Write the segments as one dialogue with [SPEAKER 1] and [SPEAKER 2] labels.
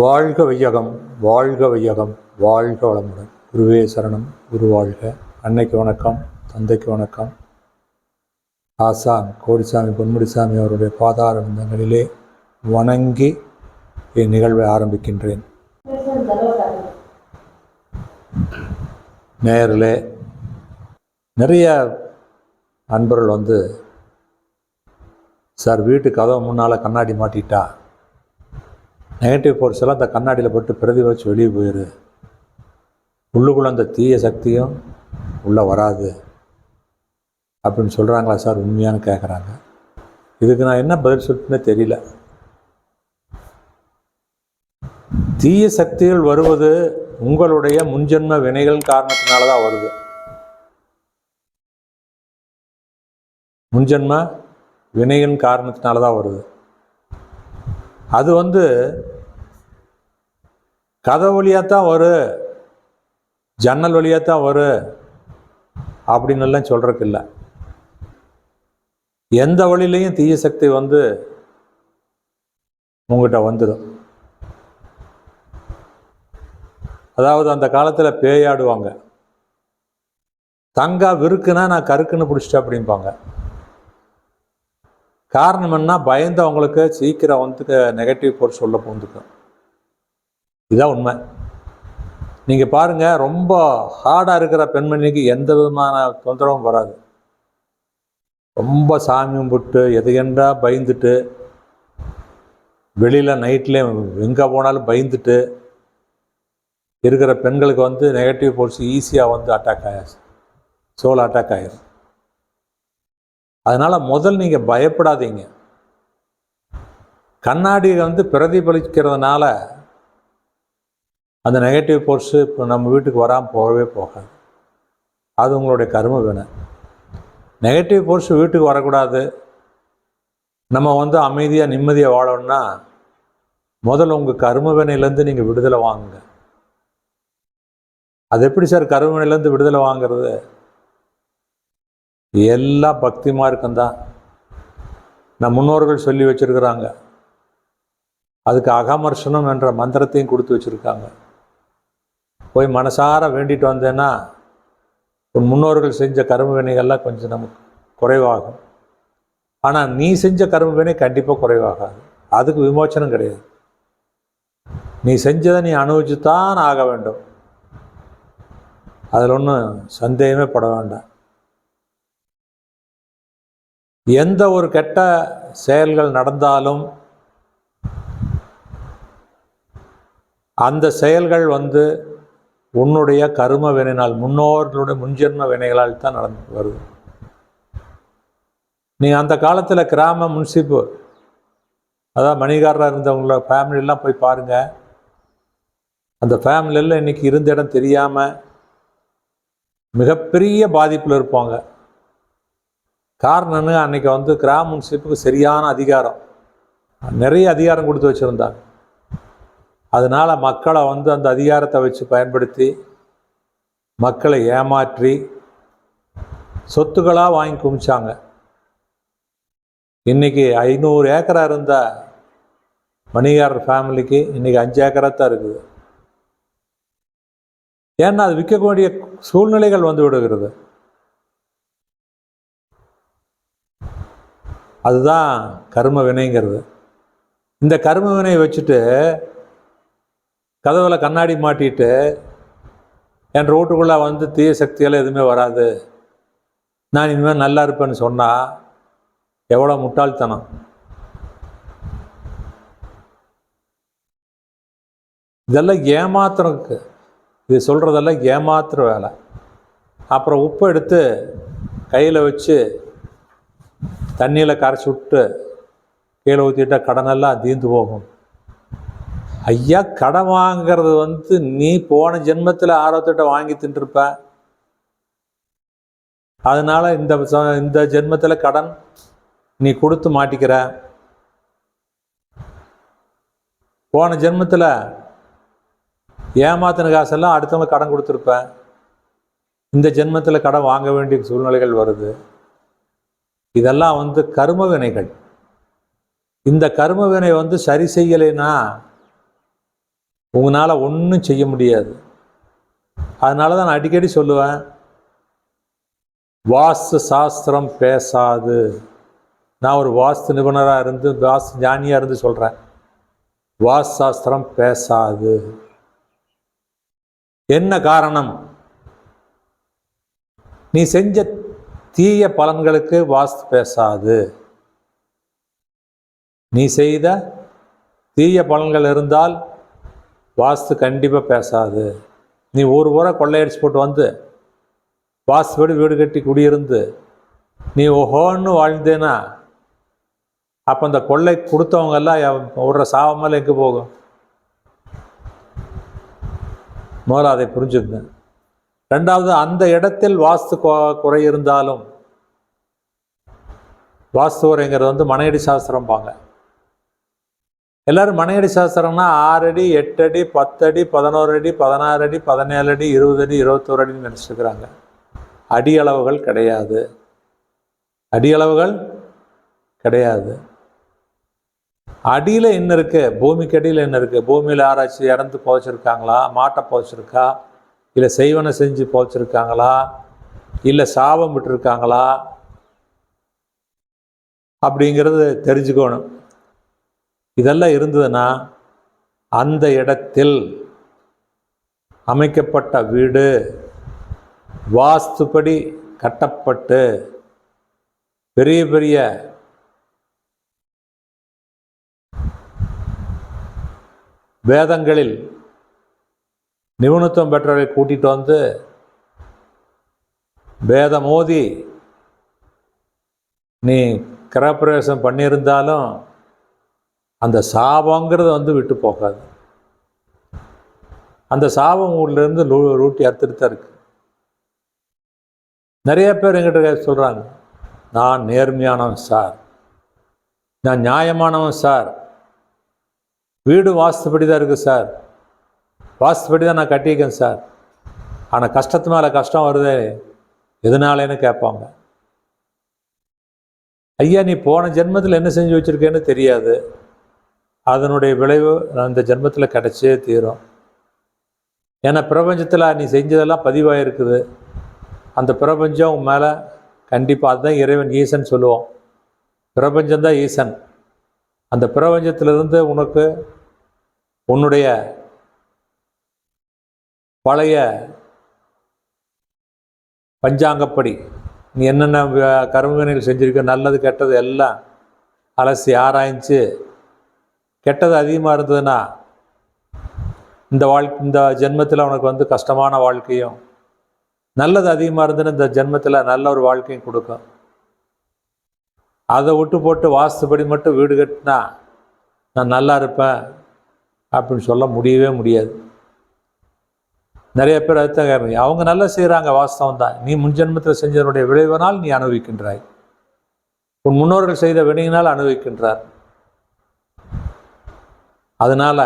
[SPEAKER 1] வாழ்க வையகம் வாழ்க வையகம் வாழ்க வளமுடன். குருவே சரணம் குரு வாழ்க. அன்னைக்கு வணக்கம் தந்தைக்கு வணக்கம். ஆசான் கோடிசாமி பொன்முடிசாமி அவருடைய பாதார விந்தங்களிலே வணங்கி இந்நிகழ்வை ஆரம்பிக்கின்றேன். நேரிலே நிறைய அன்பர்கள் வந்து சார் வீட்டு கதவு முன்னால் கண்ணாடி மாட்டிட்டா? நெகட்டிவ் ஃபோர்ஸ் எல்லாம் அந்த கண்ணாடியில் போட்டு பிரதிபலிச்சு வெளியே போயிடு உள்ளுக்குள்ளே அந்த தீய சக்தியும் உள்ளே வராது. அப்படின்னு சொல்கிறாங்களா சார்? உண்மையானு கேட்குறாங்க இதுக்கு நான் என்ன பதில் சொல்லிட்டுனே தெரியல. தீய சக்திகள் வருவது உங்களுடைய முன்ஜென்ம வினைகள் காரணத்தினால தான் வருது. முன்ஜென்ம வினையின் காரணத்தினால தான் வருது. அது வந்து கதை வழியாக தான் வரும் ஜன்னல் வழியாக தான் வரும் அப்படின்னு எல்லாம் சொல்கிறதுக்கு இல்லை எந்த வழியிலையும் தீய சக்தி வந்து உங்ககிட்ட வந்துடும் அதாவது அந்த காலத்தில் பேயாடுவாங்க. தங்கா விருக்குன்னா நான் கருக்குன்னு பிடிச்சிட்டேன் அப்படிம்பாங்க. காரணம் என்ன பயந்தவங்களுக்கு சீக்கிரம் வந்து நெகட்டிவ் ஃபோர்ஸ் சொல்ல பூந்துக்கும் இதுதான் உண்மை. நீங்கள் பாருங்கள் ரொம்ப ஹார்டாக இருக்கிற பெண்மணிக்கு எந்த விதமான தொந்தரவும் வராது. ரொம்ப சாமி கும்பிட்டு எதுகென்றா பயந்துட்டு வெளியில் நைட்டில் எங்கே போனாலும் பயந்துட்டு இருக்கிற பெண்களுக்கு வந்து நெகட்டிவ் ஃபோர்ஸ் ஈஸியாக வந்து அட்டாக் ஆயிடுச்சு சோல் அட்டாக் ஆயிடும் அதனால் முதல் நீங்கள் பயப்படாதீங்க. கண்ணாடி வந்து பிரதிபலிக்கிறதுனால அந்த நெகட்டிவ் ஃபோர்ஸு இப்போ நம்ம வீட்டுக்கு வராமல் போகவே போகாது. அது உங்களுடைய கரும வினை. நெகட்டிவ் ஃபோர்ஸ் வீட்டுக்கு வரக்கூடாது. நம்ம வந்து அமைதியாக நிம்மதியாக வாழணும்னா முதல்ல உங்கள் கரும வினையிலேருந்து நீங்கள் விடுதலை வாங்குங்க. அது எப்படி சார் கரும வினையிலேருந்து விடுதலை வாங்குறது? எல்லா பக்தி மார்க்கம் தான் நம் முன்னோர்கள் சொல்லி வச்சிருக்கிறாங்க. அதுக்கு அகமர்ஷனம் என்ற மந்திரத்தையும் கொடுத்து வச்சுருக்காங்க. போய் மனசார வேண்டிட்டு வந்தேன்னா உன் முன்னோர்கள் செஞ்ச கரும வினைகள்லாம் கொஞ்சம் நமக்கு குறைவாகும். ஆனால் நீ செஞ்ச கரும வினை கண்டிப்பாக குறைவாகாது. அதுக்கு விமோச்சனம் கிடையாது. நீ செஞ்சதை நீ அனுபவிச்சுத்தான் ஆக வேண்டும். அதில் ஒன்றும் சந்தேகமே பட வேண்டாம். எந்த ஒரு கெட்ட செயல்கள் நடந்தாலும் அந்த செயல்கள் வந்து உன்னுடைய கரும வினைனால் முன்னோர்களுடைய முன்ஜென்ம வினைகளால் தான் நடந்து வருது. நீ அந்த காலத்தில் கிராம முன்சிப்பு அதாவது மணிகாரராக இருந்தவங்கள ஃபேமிலியெல்லாம் போய் பாருங்கள் அந்த ஃபேமிலியில் இன்னைக்கு இருந்த இடம் தெரியாமல் மிகப்பெரிய பாதிப்பில் இருப்பாங்க. காரணம்னு அன்னைக்கு வந்து கிராம முன்சிப்புக்கு சரியான அதிகாரம். நிறைய அதிகாரம் கொடுத்து வச்சுருந்தாங்க. அதனால் மக்களை வந்து அந்த அதிகாரத்தை வச்சு பயன்படுத்தி மக்களை ஏமாற்றி சொத்துக்களாக வாங்கி குமிச்சாங்க இன்றைக்கி ஐநூறு ஏக்கரா இருந்த மணிகாரர் ஃபேமிலிக்கு இன்றைக்கி அஞ்சு ஏக்கரா தான் இருக்குது. ஏன்னா அது விற்கக்கூடிய சூழ்நிலைகள் வந்து விடுகிறது. அதுதான் கர்ம வினைங்கிறது. இந்த கர்ம வினை வச்சுட்டு கதவில் கண்ணாடி மாட்டிட்டு என் ரோட்டுக்குள்ளே வந்து தீய சக்தியெல்லாம் எதுவுமே வராது. நான் இனிமேல் நல்லா இருப்பேன்னு சொன்னால் எவ்வளோ முட்டாள்தனம். இதெல்லாம் ஏமாத்துறதுக்கு இது சொல்கிறதெல்லாம் ஏமாத்துற வேலை. அப்புறம் உப்பு எடுத்து கையில் வச்சு தண்ணியில் கரைச்சி விட்டு கீழே ஊற்றிட்டா கடனெல்லாம் தீர்ந்து போகும். ஐயா கடன் வாங்கிறது வந்து நீ போன ஜென்மத்தில் ஆரோத்திட்ட வாங்கி தின்றுருப்ப அதனால் இந்த இந்த ஜென்மத்தில் கடன் நீ கொடுத்து மாட்டிக்கிற. போன ஜென்மத்தில் ஏமாத்தின காசெல்லாம் அடுத்தவங்களுக்கு கடன் கொடுத்துருப்ப. இந்த ஜென்மத்தில் கடன் வாங்க வேண்டிய சூழ்நிலைகள் வருது. இதெல்லாம் வந்து கர்ம வினைகள். இந்த கர்ம வினை வந்து சரி செய்யலைன்னா உங்களால் ஒன்றும் செய்ய முடியாது. அதனால தான் நான் அடிக்கடி சொல்லுவேன் வாஸ்து சாஸ்திரம் பேசாது. நான் ஒரு வாஸ்து நிபுணராக இருந்து வாஸ்து ஞானியாக இருந்து சொல்கிறேன் வாஸ்து சாஸ்திரம் பேசாது. என்ன காரணம்? நீ செஞ்ச தீய பலன்களுக்கு வாஸ்து பேசாது. நீ செய்த தீய பலன்கள் இருந்தால் வாஸ்து கண்டிப்பாக பேசாது. நீ ஒரு முறை கொள்ளையடிச்சு போட்டு வந்து வாஸ்துபடி வீடு கட்டி குடியிருந்து நீ ஓஹோன்னு வாழ்ந்தேனா அப்போ அந்த கொள்ளை கொடுத்தவங்கெல்லாம் விடுற சாவமெல்லாம் எங்கே போகும்? முதல்ல அதை புரிஞ்சுக்குங்க. ரெண்டாவது அந்த இடத்தில் வாஸ்து குறை இருந்தாலும் வாஸ்து குறைங்கிறது வந்து மனையடி சாஸ்திரம்பாங்க. எல்லாரும் மனையடி சாஸ்திரம்னா ஆறு அடி எட்டு அடி பத்து அடி பதினோரு அடி பதினாறு அடி பதினேழு அடி இருபது அடி இருபத்தோரு அடின்னு நினச்சிருக்கிறாங்க அடி அளவுகள் கிடையாது. அடியளவுகள் கிடையாது. அடியில் என்ன இருக்கு? பூமிக்கு அடியில் என்ன இருக்கு? பூமியில் ஆராய்ச்சி இறந்து புதைச்சிருக்காங்களா? மாட்டை புதைச்சிருக்கா? இல்லை செய்வனை செஞ்சு போச்சிருக்காங்களா இல்லை சாபம் விட்டுருக்காங்களா? அப்படிங்கிறது தெரிஞ்சுக்கணும். இதெல்லாம் இருந்ததுன்னா அந்த இடத்தில் அமைக்கப்பட்ட வீடு வாஸ்துப்படி கட்டப்பட்டு பெரிய பெரிய வேதங்களில் நிபுணத்துவம் பெற்றவரை கூட்டிகிட்டு வந்து வேத மோதி நீ கிரகப்பிரவேசம் பண்ணியிருந்தாலும் அந்த சாபங்கிறது வந்து விட்டு போகாது. அந்த சாபம் ஊர்லேருந்து லூ ரூட்டி அறுத்துட்டு தான் இருக்கு. நிறைய பேர் எங்கிட்ட சொல்கிறாங்க நான் நேர்மையானவன் சார் நான் நியாயமானவன் சார் வீடு வாஸ்துப்படி தான் இருக்குது சார். வாஸ்துப்படி தான் நான் கட்டியிருக்கேன் சார். ஆனால் கஷ்டத்து மேலே கஷ்டம் வருதே. எதனாலேன்னு கேட்பாங்க. ஐயா நீ போன ஜென்மத்தில் என்ன செஞ்சு வச்சுருக்கேன்னு தெரியாது. அதனுடைய விளைவு அந்த ஜென்மத்தில் கிடைச்சே தீரும். ஏன்னா பிரபஞ்சத்தில் நீ செஞ்சதெல்லாம் பதிவாயிருக்குது. அந்த பிரபஞ்சம் உன் மேலே கண்டிப்பாக அதுதான் இறைவன் ஈசன் சொல்லுவோம் பிரபஞ்சம்தான் ஈசன். அந்த பிரபஞ்சத்திலிருந்து உனக்கு உன்னுடைய பழைய பஞ்சாங்கப்படி நீ என்னென்ன வ- கர்மவினைகள் செஞ்சிருக்க நல்லது கெட்டது எல்லாம் அலசி ஆராய்ஞ்சு கெட்டது அதிகமாக இருந்ததுன்னா இந்த வாழ்க்கை இந்த ஜென்மத்தில் உனக்கு வந்து கஷ்டமான வாழ்க்கையும் நல்லது அதிகமாக இருந்ததுன்னா இந்த ஜென்மத்தில் நல்ல ஒரு வாழ்க்கையும் கொடுக்கும். அதை விட்டு போட்டு வாஸ்துபடி மட்டும் வீடு கட்டினா நான் நல்லா இருப்பேன் அப்படின்னு சொல்ல முடியவே முடியாது. நிறைய பேர் அதுதான் அவங்க நல்லா செய்கிறாங்க வாஸ்தவம் தான். நீ முன் ஜென்மத்தில் செஞ்சதனுடைய விளைவினால் நீ அனுபவிக்கின்றாய். உன் முன்னோர்கள் செய்த வினையினால் அனுபவிக்கின்றார். அதனால்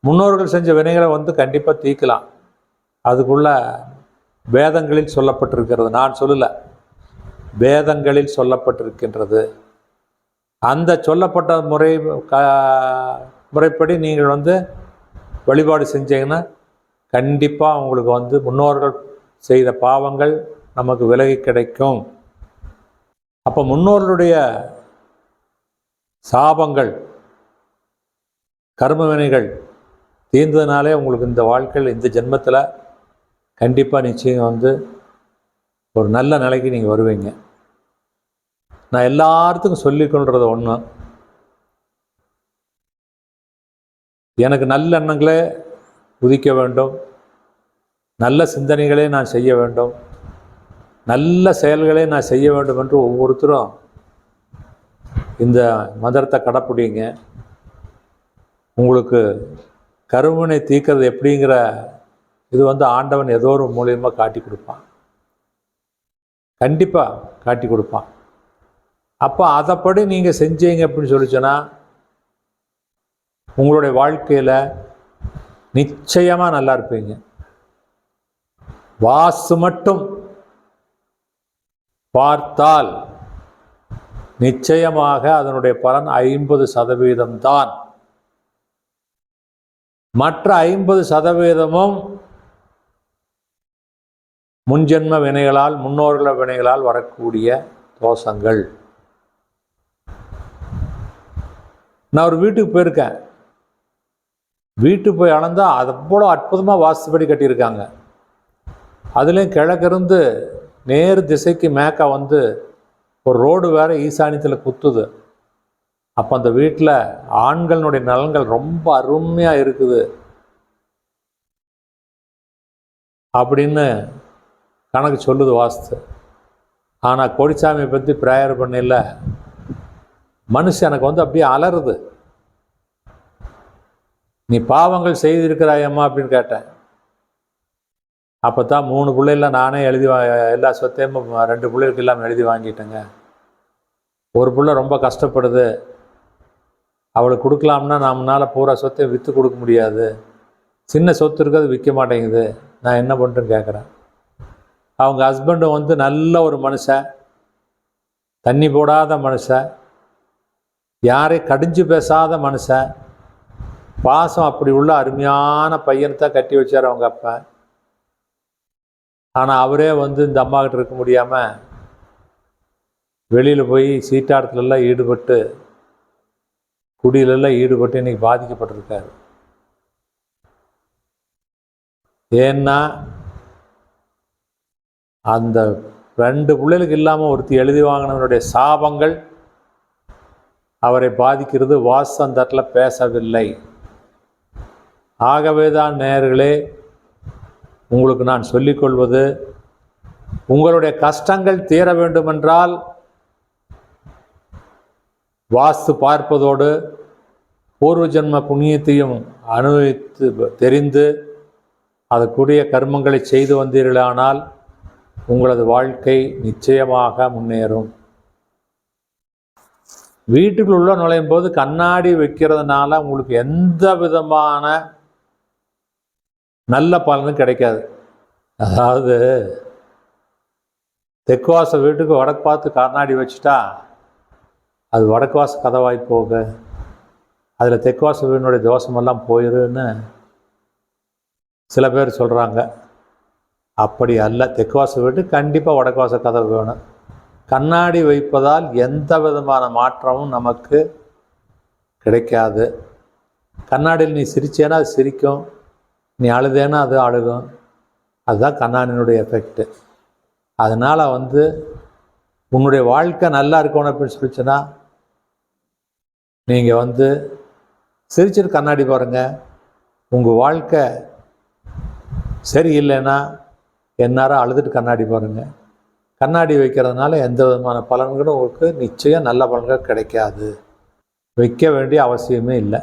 [SPEAKER 1] முன்னோர்கள் செஞ்ச வினைகளை வந்து கண்டிப்பாக தீர்க்கலாம். அதுக்குள்ள வேதங்களில் சொல்லப்பட்டிருக்கிறது. நான் சொல்லலை. வேதங்களில் சொல்லப்பட்டிருக்கின்றது. அந்த சொல்லப்பட்ட முறை க முறைப்படி நீங்கள் வந்து வழிபாடு செஞ்சீங்கன்னா கண்டிப்பாக உங்களுக்கு வந்து முன்னோர்கள் செய்த பாவங்கள் நமக்கு விலகி கிடைக்கும். அப்போ முன்னோர்களுடைய சாபங்கள் கர்மவினைகள் தீர்ந்ததுனாலே உங்களுக்கு இந்த வாழ்க்கையில் இந்த ஜென்மத்தில் கண்டிப்பாக நிச்சயம் வந்து ஒரு நல்ல நிலைக்கு நீங்கள் வருவீங்க. நான் எல்லாத்துக்கும் சொல்லிக்கொள்றது ஒன்று எனக்கு நல்ல எண்ணங்களே குதிக்க வேண்டும். நல்ல சிந்தனைகளே நான் செய்ய வேண்டும். நல்ல செயல்களை நான் செய்ய வேண்டும் என்று ஒவ்வொருத்தரும் இந்த மந்திரத்தை கடைப்பிடிங்க. உங்களுக்கு கருவினை தீக்கிறது எப்படிங்கிற இது வந்து ஆண்டவன் ஏதோ ஒரு மூலியமாக காட்டி கொடுப்பான். கண்டிப்பாக காட்டி கொடுப்பான். அப்போ அதைப்படி நீங்கள் செஞ்சீங்க அப்படின்னு சொல்லிச்சோன்னா உங்களுடைய வாழ்க்கையில் நிச்சயமாக நல்லா இருப்பீங்க. வாசு மட்டும் பார்த்தால் நிச்சயமாக அதனுடைய பலன் ஐம்பது சதவீதம் தான். மற்ற ஐம்பது சதவீதமும் முன்ஜென்ம வினைகளால் முன்னோர்கள வினைகளால் வரக்கூடிய தோஷங்கள். நான் ஒரு வீட்டுக்கு போயிருக்கேன். வீட்டுக்கு போய் அளந்தால் அது போல அற்புதமாக வாஸ்துபடி கட்டியிருக்காங்க. அதுலேயும் கிழக்கிருந்து நேர் திசைக்கு மேக்கா வந்து ஒரு ரோடு வேற ஈசானியத்தில் குத்துது. அப்போ அந்த வீட்டில் ஆண்களுடைய நலன்கள் ரொம்ப அருமையாக இருக்குது. அப்படின்னு கணக்கு சொல்லுது வாஸ்து. ஆனால் கொடிசாமியை பற்றி ப்ரேயர் பண்ணல. மனுஷன் எனக்கு வந்து அப்படியே அலறுது. நீ பாவங்கள் செய்திருக்கிறாயம்மா அப்படின்னு கேட்டேன். அப்போ தான் மூணு பிள்ளைல நானே எழுதி வா எல்லா சொத்தையும் ரெண்டு பிள்ளைகளுக்கு இல்லாமல் எழுதி வாங்கிட்டேங்க. ஒரு பிள்ளை ரொம்ப கஷ்டப்படுது. அவளுக்கு கொடுக்கலாம்னா நம்மளால் பூரா சொத்தையும் விற்று கொடுக்க முடியாது. சின்ன சொத்து இருக்கிறது விற்க மாட்டேங்குது. நான் என்ன பண்ணுறேன்னு கேட்குறேன் அவங்க ஹஸ்பண்டும் வந்து நல்ல ஒரு மனுஷன். தண்ணி போடாத மனுஷன். யாரையும் கடிஞ்சு பேசாத மனுஷன். பாசம் அப்படி உள்ள அருமையான பையனை தான் கட்டி வச்சார் அவங்க அப்பா. ஆனால் அவரே வந்து இந்த அம்மா கிட்ட இருக்க முடியாமல் வெளியில் போய் சீட்டாட்டத்துலலாம் ஈடுபட்டு குடியிலெல்லாம் ஈடுபட்டு இன்னைக்கு பாதிக்கப்பட்டிருக்காரு. ஏன்னா அந்த ரெண்டு பிள்ளைகளுக்கு இல்லாமல் ஒருத்தி எழுதி வாங்கினவனுடைய சாபங்கள் அவரை பாதிக்கிறது வாசம் தட்டில் பேசவில்லை. ஆகவே தான் நேயர்களே உங்களுக்கு நான் சொல்லிக்கொள்வது உங்களுடைய கஷ்டங்கள் தீர வேண்டுமென்றால் வாஸ்து பார்ப்பதோடு பூர்வ ஜென்ம புண்ணியத்தையும் அனுபவித்து தெரிந்து அதற்குரிய கர்மங்களை செய்து வந்தீர்களானால் உங்களது வாழ்க்கை நிச்சயமாக முன்னேறும். வீட்டுக்குள்ளே நுழையும் போது கண்ணாடி வைக்கிறதுனால உங்களுக்கு எந்த விதமான நல்ல பலனும் கிடைக்காது. அதாவது தெற்கு வீட்டுக்கு வடக்கு பார்த்து கண்ணாடி வச்சுட்டா அது வடக்கு வாச கதவாய் போக அதில் தெற்கு வீடினுடைய தோஷமெல்லாம் போயிருன்னு சில பேர் சொல்கிறாங்க அப்படி அல்ல. தெற்கு வாச வீட்டு கண்டிப்பாக வடக்கு வாச கதவு வேணும். கண்ணாடி வைப்பதால் எந்த விதமான மாற்றமும் நமக்கு கிடைக்காது. கண்ணாடியில் நீ சிரிச்சேன்னா அது சிரிக்கும். நீ அழுதேன்னா அது அழுகும். அதுதான் கண்ணானினுடைய எஃபெக்ட்டு அதனால் வந்து உன்னுடைய வாழ்க்கை நல்லா இருக்கணும் அப்படின்னு சொல்லிச்சுன்னா நீங்கள் வந்து சிரிச்சிட்டு கண்ணாடி பாருங்கள் உங்கள் வாழ்க்கை சரி இல்லைன்னா எந்நேரம் அழுதுட்டு கண்ணாடி பாருங்கள் கண்ணாடி வைக்கிறதுனால எந்த விதமான பலன்களும் உங்களுக்கு நிச்சயம் நல்ல பலன்கள் கிடைக்காது. வைக்க வேண்டிய அவசியமே இல்லை.